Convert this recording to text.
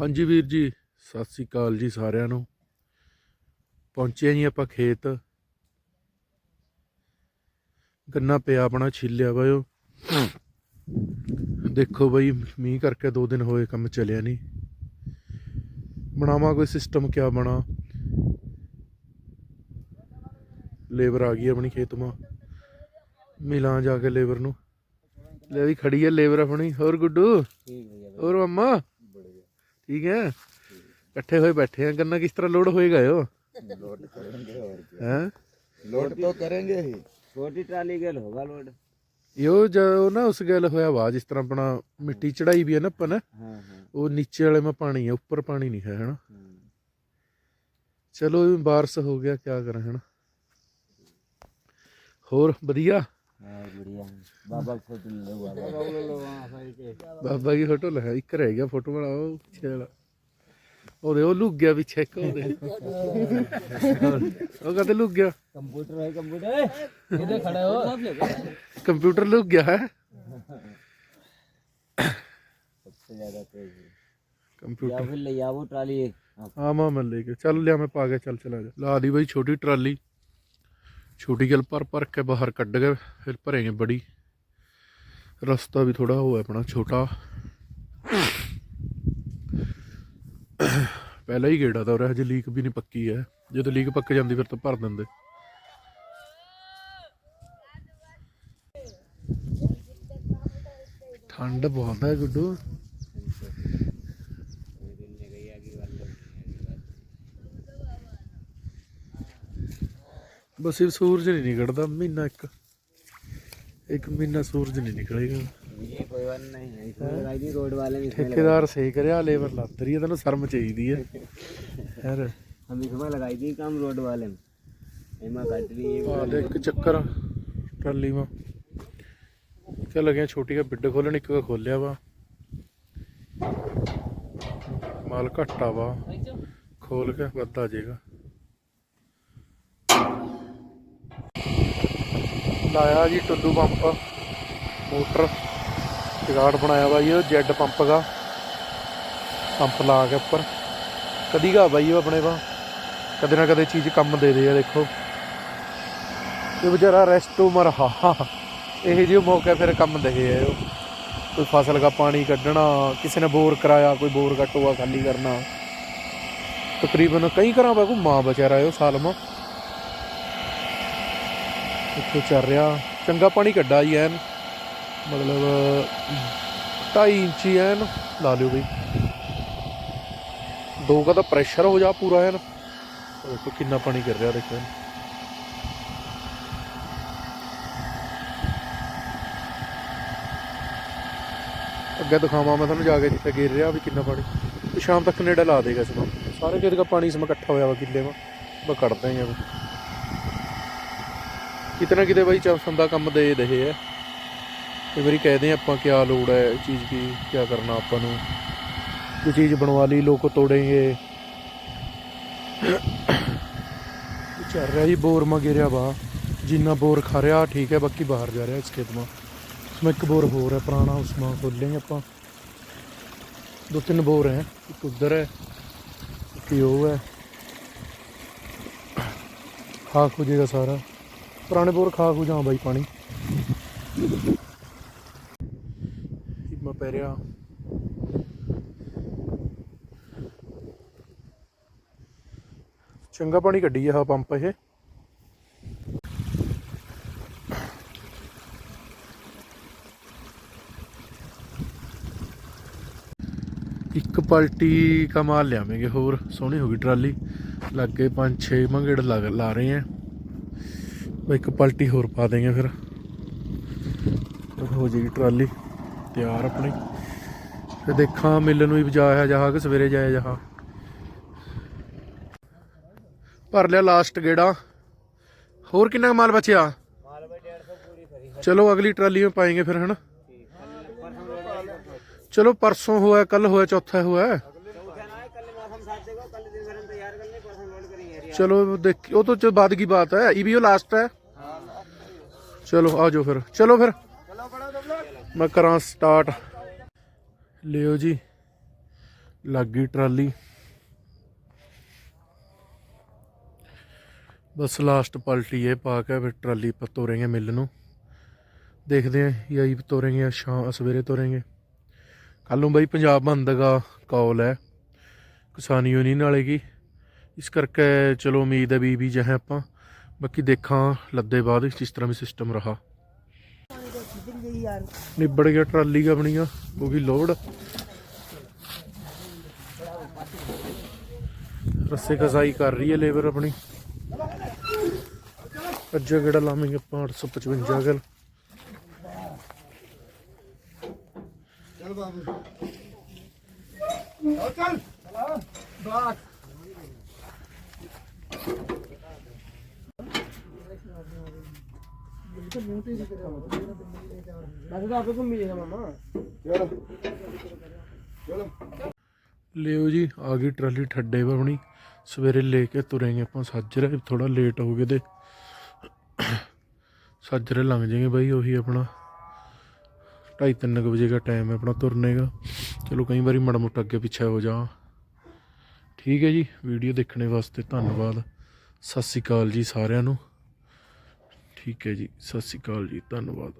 ਹਾਂਜੀ ਵੀਰ ਜੀ ਸਤਿ ਸ੍ਰੀ ਅਕਾਲ ਜੀ ਸਾਰਿਆਂ ਨੂੰ। ਪਹੁੰਚੇ ਜੀ ਆਪਾਂ ਖੇਤ। ਗੰਨਾ ਪਿਆ ਆਪਣਾ ਛਿੱਲਿਆ ਬਾਇਓ ਦੇਖੋ ਬਈ ਮੀਂਹ ਕਰਕੇ ਦੋ ਦਿਨ ਹੋਏ ਕੰਮ ਚੱਲਿਆ ਨਹੀਂ ਬਣਾਵਾ ਕੋਈ ਸਿਸਟਮ ਕਿਆ ਬਣਾ। ਲੇਬਰ ਆ ਗਈ ਆਪਣੀ ਖੇਤ। ਮਾ ਮਿਲਾਂ ਜਾ ਕੇ ਲੇਬਰ ਨੂੰ। ਲੈ ਵੀ ਖੜੀ ਹੈ ਲੇਬਰ ਆਪਣੀ। ਹੋਰ ਗੁੱਡੂ? ਹੋਰ ਮੰਮਾ? ਠੀਕ ਹੈ? ਇਕੱਠੇ ਹੋਏ ਬੈਠੇ ਆ ਗੰਨਾ ਕਿਸ ਤਰ੍ਹਾਂ ਲੋਡ ਹੋਏਗਾ ਯੋ ਲੋਡ ਕਰਾਂਗੇ ਹੋਰ ਹੈ? ਲੋਡ ਤਾਂ ਕਰਾਂਗੇ ਹੀ। ਛੋਟੀ ਟਰਾਲੀ ਗੇਲ ਹੋਗਾ ਲੋਡ। ਯੋ ਜੋ ਨਾ ਉਸ ਗੱਲ ਹੋਇਆ ਵਾ ਜਿਸ ਤਰ੍ਹਾਂ ਆਪਣਾ ਮਿੱਟੀ ਚੜਾਈ ਵੀ ਹੈ ਨਾ ਆਪਾਂ ਉਹ ਨੀਚੇ ਵਾਲੇ ਮਾ ਪਾਣੀ ਹੈ ਉੱਪਰ ਪਾਣੀ ਨਹੀਂ ਹੈ ਹਨਾ? ਚਲੋ ਬਾਰਸ ਹੋ ਗਿਆ ਕੀ ਕਰਾਂ ਹਨਾ? ਹੋਰ ਵਧੀਆ? हाँ बढ़िया बाबा को फोटो ले लो बाबा ले लो वहां साइड के ਬਾਬਾ ਦੀ ਫੋਟੋ ਲੈ ਇੱਕ ਰਹਿ ਗਿਆ ਫੋਟੋ ਵਾਲਾ ਉਹ ਪਿੱਛੇ ਵਾਲਾ ਉਹਦੇ ਉਹ ਲੁੱਕ ਗਿਆ ਪਿੱਛੇ ਇੱਕ ਉਹਦੇ ਉਹ ਕਦੇ ਲੁੱਕ ਗਿਆ कंप्यूटर है कंप्यूटर इधर खड़े हो ਕੰਪਿਊਟਰ ਲੁੱਕ ਗਿਆ ਹੈ सबसे ज्यादा तेज है ਕੰਪਿਊਟਰ या फिर ले या वो ट्राली हाँ, ਹਾਂ ਮਾਂ ਮੈਂ ਲੈ ਕੇ ਚੱਲ ਲਿਆ ਮੈਂ ਪਾ ਕੇ ਚੱਲ ਚਲਾ ਜਾ ਲਾ ਦੀ ਬਈ ਛੋਟੀ ਟਰਾਲੀ ਛੋਟੀ ਗੱਲ ਭਰ ਭਰ ਕੇ ਬਾਹਰ ਕੱਢ ਕੇ ਫਿਰ ਭਰੇਗੇ ਬੜੀ। ਰਸਤਾ ਵੀ ਥੋੜਾ ਹੋਇਆ ਪਹਿਲਾਂ ਹੀ ਗੇੜਾ ਤਾਂ ਉਰੇ ਹਜੇ ਲੀਕ ਵੀ ਨਹੀਂ ਪੱਕੀ ਹੈ। ਜਦੋਂ ਲੀਕ ਪੱਕ ਜਾਂਦੀ ਫਿਰ ਤਾਂ ਭਰ ਦਿੰਦੇ। ਠੰਡ ਬਹੁਤ ਹੈ ਗੁੱਡੂ। ਬਸ ਇਹ ਸੂਰਜ ਨਹੀਂ ਨਿਕਲਦਾ ਮਹੀਨਾ ਇੱਕ ਇੱਕ ਮਹੀਨਾ ਸੂਰਜ ਨਹੀਂ ਨਿਕਲੇਗਾ ये कोई बात नहीं है इसमें लगाई थी रोड वाले ने इसमें लगाई ਠੇਕੇਦਾਰ ਸਹੀ ਕਰਿਆ ਲੇਬਰ ਲੱਤ ਰਹੀ ਹੈ ਤੈਨੂੰ ਸ਼ਰਮ ਚਾਹੀਦੀ ਹੈ ਯਾਰ हम इसमें लगाई थी काम रोड वाले में एमा काट रही है ਆ ਦੇ ਇੱਕ ਚੱਕਰ ਟਰਾਲੀ ਮਾ ਕਿ ਲੱਗਿਆ ਛੋਟੀ ਕਾ ਬਿੱਡ ਖੋਲਣ ਇੱਕ ਕਾ ਖੋਲਿਆ ਵਾ ਮਾਲ ਘੱਟਾ ਵਾ ਖੋਲ ਕੇ ਵੱਧ ਆ ਜਾਏਗਾ ਲਾਇਆ ਜੀ ਟੁੱਲੂ ਪੰਪ। ਮੋਟਰ ਜਗਾੜ ਬਣਾਇਆ ਵਾ ਉਹ ਜੈਡ ਪੰਪ ਦਾ। ਪੰਪ ਲਾ ਕੇ ਉੱਪਰ। ਕਦੀ ਗਾ ਬਾਈ ਉਹ ਆਪਣੇ ਵਾ ਕਦੇ ਨਾ ਕਦੇ ਚੀਜ਼ ਕੰਮ ਦੇ ਦੇ ਆ, ਦੇਖੋ। ਇਹ ਵਿਚਾਰਾ ਰੈਸਟ ਉਮਰ ਹਾ ਇਹ ਜਿਹੇ ਮੌਕੇ ਫਿਰ ਕੰਮ ਦੇ ਹੈ ਉਹ। ਕੋਈ ਫਸਲ ਦਾ ਪਾਣੀ ਕੱਢਣਾ, ਕਿਸੇ ਨੇ ਬੋਰ ਕਰਾਇਆ, ਕੋਈ ਬੋਰ ਦਾ ਟੋਆ ਖਾਲੀ ਕਰਨਾ। ਤਕਰੀਬਨ ਕਈ ਘਰਾਂ ਦਾ ਘੁੰਮਾ ਵਿਚਾਰਾ ਇਹ ਸਾਲਮਾ ਇੱਥੇ ਚੱਲ ਰਿਹਾ। ਚੰਗਾ ਪਾਣੀ ਕੱਢਾ ਜੀ ਐਨ। ਮਤਲਬ 2.5 ਇੰਚੀ ਐਨ, ਲਾ ਲਿਓ ਬਈ। ਦੋ ਕਾ ਤਾਂ ਪ੍ਰੈਸ਼ਰ ਹੋ ਜਾ ਪੂਰਾ ਐਨ। ਦੇਖੋ ਕਿੰਨਾ ਪਾਣੀ ਕਰ ਰਿਹਾ ਦੇਖੋ ਅੱਗੇ ਦਿਖਾਵਾਂ ਮੈਂ ਤੁਹਾਨੂੰ ਜਾ ਕੇ ਜਿੱਥੇ ਗਿਰ ਰਿਹਾ ਵੀ ਕਿੰਨਾ ਪਾਣੀ। ਤੇ ਸ਼ਾਮ ਤੱਕ ਨੇੜਾ ਲਾ ਦੇਗਾ ਇਸ ਨੂੰ ਸਾਰੇ ਖੇਤ ਦਾ ਪਾਣੀ ਇਸ ਵਿੱਚ ਇਕੱਠਾ ਹੋਇਆ ਵਾ ਕਿੱਲੇ ਵਾ ਮੈਂ ਕੱਢਦਾ ਹੀ ਕਿਤੇ ਨਾ ਕਿਤੇ ਬਾਈ ਚਾਂਸਨ ਦਾ ਕੰਮ ਦੇ ਰਹੇ ਆ। ਕਈ ਵਾਰੀ ਕਹਦੇ ਆਪਾਂ ਕਿਆ ਲੋੜ ਹੈ ਚੀਜ਼ ਕੀ, ਕਿਆ ਕਰਨਾ ਆਪਾਂ ਨੂੰ। ਕੋਈ ਚੀਜ਼ ਬਣਵਾ ਲਈ, ਲੋਕ ਤੋੜेंगे ਚੱਲ ਰਿਹਾ ਜੀ, ਬੋਰ ਮਾ ਗਿਰਿਆ ਵਾ। ਜਿੰਨਾ ਬੋਰ ਖਾ ਰਿਹਾ, ਠੀਕ ਹੈ, ਬਾਕੀ ਬਾਹਰ ਜਾ ਰਿਹਾ ਇਸ ਖੇਤ ਮਾ ਉਸਮਾ ਇੱਕ ਬੋਰ ਹੋਰ ਹੈ, ਪੁਰਾਣਾ ਉਸਮਾ ਖੋਲੇਂਗੇ ਆਪਾਂ। ਦੋ ਤਿੰਨ ਬੋਰ ਹੈ, ਇੱਕ ਉੱਧਰ ਹੈ, ਇੱਕ ਉਹ ਹੈ। ਹਾਕ ਹੋ ਜਾਏਗਾ ਸਾਰਾ। ਪੁਰਾਣੇ ਬੋਰ ਖਾ ਖੂ ਜਾ ਬਾਈ ਪਾਣੀ। ਮੈਂ ਪੈ ਰਿਹਾ। ਚੰਗਾ ਪਾਣੀ ਕੱਢੀ ਆ ਪੰਪ ਇਹ। ਇੱਕ ਪਲਟੀ ਕਮਾਲ ਲਿਆਵਾਂਗੇ ਹੋਰ, ਸੋਹਣੀ ਹੋ ਗਈ ਟਰਾਲੀ। ਲੱਗੇ 5-6 ਮੰਗੜ ਲਾ ਰਹੇ ਆ। ਇੱਕ ਪਲਟੀ ਹੋਰ ਪਾ ਦੇਗੇ ਫਿਰ। ਹੋ ਜੇਗੀ ਟਰਾਲੀ ਤਿਆਰ ਆਪਣੀ। ਫਿਰ ਦੇਖਾਂ ਮਿਲਣ ਨੂੰ ਹੀ ਜਾਇਆ ਜਾਹਾ ਕਿ ਸਵੇਰੇ ਜਾਇਆ ਜਾਹਾ। ਭਰ ਲਿਆ ਲਾਸਟ ਗੇੜਾ। ਹੋਰ ਕਿੰਨਾ ਮਾਲ ਬਚਿਆ? ਚਲੋ ਅਗਲੀ ਟਰਾਲੀ ਵਿੱਚ ਪਾਏਗੇ ਫਿਰ ਹਨਾ? ਚਲੋ ਪਰਸੋਂ ਹੋਇਆ ਕੱਲ ਹੋਇਆ ਚੌਥਾ ਹੋਇਆ। ਚਲੋ ਦੇਖ ਉਹ ਤੋਂ ਬਾਅਦ ਕੀ ਬਾਤ ਹੈ? ਇਹ ਵੀ ਉਹ ਲਾਸਟ ਹੈ। ਚਲੋ, ਆ ਜਾਓ ਫਿਰ। ਚਲੋ ਫਿਰ। ਮੈਂ ਕਰਾਂ ਸਟਾਰਟ ਲਿਓ ਜੀ, ਲੱਗ ਗਈ ਟਰਾਲੀ। ਬਸ ਲਾਸਟ ਪਲਟੀ ਇਹ ਪਾ ਕੇ ਫਿਰ ਟਰਾਲੀ ਪਰ ਤੋਰੇਗੇ ਮਿੱਲ ਨੂੰ। ਦੇਖਦੇ ਆਂ ਯਾਈ ਤੋਰੇਗੇ ਸ਼ਾਮ ਸਵੇਰੇ ਤੋਰੇਗੇ। ਕੱਲ ਨੂੰ ਬਾਈ ਪੰਜਾਬ ਬੰਦ ਦਾ ਕਾਲ ਹੈ। ਕਿਸਾਨ ਯੂਨੀਅਨ ਵਾਲੇ ਕੀ। ਇਸ ਕਰਕੇ ਚਲੋ ਉਮੀਦ ਹੈ ਵੀ ਵੀ ਜਹਾਂ ਆਪਾਂ ਬਾਕੀ ਦੇਖਾਂ ਲੱਦੇ ਬਾਅਦ ਜਿਸ ਤਰ੍ਹਾਂ ਵੀ ਸਿਸਟਮ ਰਹਾ। ਨਿਬੜ ਗਿਆ ਟਰਾਲੀ का ਆਪਣੀ ਹੋ ਗਈ ਲੋਡ ਰੱਸੇ ਕਸਾਈ ਕਰ ਰਹੀ ਹੈ ਲੇਬਰ ਆਪਣੀ। ਅੱਜ ਕਿਹੜਾ ਲਾਵਾਂਗੇ ਆਪਾਂ 855 ਗਲ ਬਸ। ਤਾਂ ਆਪੇ ਘੁੰਮੀ ਜਾਣਾ ਮਾਮਾ ਲਿਓ ਜੀ, ਆ ਗਈ ਟਰਾਲੀ ਠੱਡੇ ਪਰ ਆਪਣੀ ਸਵੇਰੇ ਲੈ ਕੇ ਤੁਰੇਂਗੇ ਆਪਾਂ ਸਾਜਰੇ ਥੋੜਾ ਲੇਟ ਹੋ ਗਏ ਤੇ। ਸਾਜਰੇ ਲੰਘ ਜਾਏਗੇ ਬਾਈ, ਉਹੀ ਆਪਣਾ 2:30 ਵਜੇ ਦਾ ਟਾਈਮ ਹੈ ਆਪਣਾ ਤੁਰਨੇ ਦਾ। ਚਲੋ ਕਈ ਵਾਰੀ ਮੜਾ ਮੋਟਾ ਅੱਗੇ ਪਿੱਛੇ ਹੋ ਜਾ ਠੀਕ ਹੈ ਜੀ ਵੀਡੀਓ ਦੇਖਣੇ ਵਾਸਤੇ ਧੰਨਵਾਦ। ਸਤਿ ਸ਼੍ਰੀ ਅਕਾਲ ਜੀ ਸਾਰਿਆਂ ਨੂੰ। ਠੀਕ ਹੈ ਜੀ ਸਤਿ ਸ਼੍ਰੀ ਅਕਾਲ ਜੀ ਧੰਨਵਾਦ।